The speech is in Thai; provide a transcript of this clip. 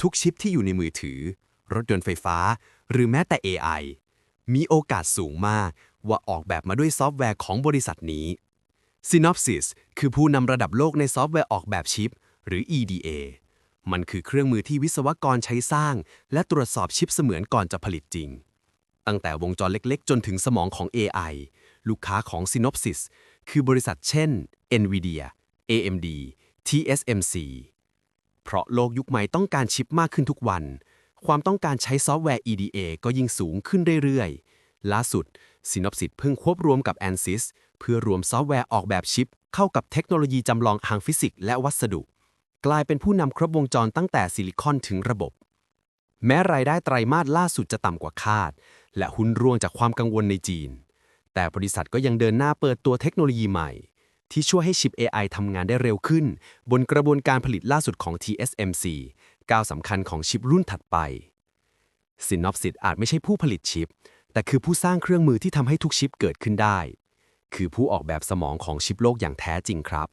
ทุกชิปที่อยู่ในมือถือ รถยนต์ไฟฟ้า หรือแม้แต่ AI มีโอกาสสูงมากว่าออกแบบมาด้วยซอฟต์แวร์ของบริษัทนี้ Synopsys คือผู้นำระดับโลกในซอฟต์แวร์ออกแบบชิป หรือ EDA มันคือเครื่องมือที่วิศวกรใช้สร้าง และตรวจสอบชิปเสมือนก่อนจะผลิตจริง ตั้งแต่วงจรเล็กๆ จนถึงสมองของ AI ลูกค้าของ Synopsys คือบริษัทเช่น NVIDIA AMD TSMC เพราะโลกยุคใหม่ต้องการชิปมากขึ้นทุกวัน ความต้องการใช้ซอฟต์แวร์ EDA ก็ยิ่งสูงขึ้นเรื่อยๆ ล่าสุด Synopsys เพิ่งควบรวมกับ Ansys เพื่อรวมซอฟต์แวร์ออกแบบชิป เข้ากับเทคโนโลยีจำลองทางฟิสิกส์และวัสดุ กลายเป็นผู้นำครบวงจรตั้งแต่ซิลิคอนถึงระบบ แม้รายได้ไตรมาสล่าสุดจะต่ำกว่าคาด และหุ้นร่วงจากความกังวลในจีน แต่บริษัทก็ยังเดินหน้าเปิดตัวเทคโนโลยีใหม่ ที่ช่วยให้ชิป AI ทำงานได้เร็วขึ้น บนกระบวนการผลิตล่าสุดของ TSMC ก้าวสำคัญของชิปรุ่นถัดไป Synopsys อาจไม่ใช่ผู้ผลิตชิป แต่คือผู้สร้างเครื่องมือที่ทำให้ทุกชิปเกิดขึ้นได้ คือผู้ออกแบบสมองของชิปโลกอย่างแท้จริงครับ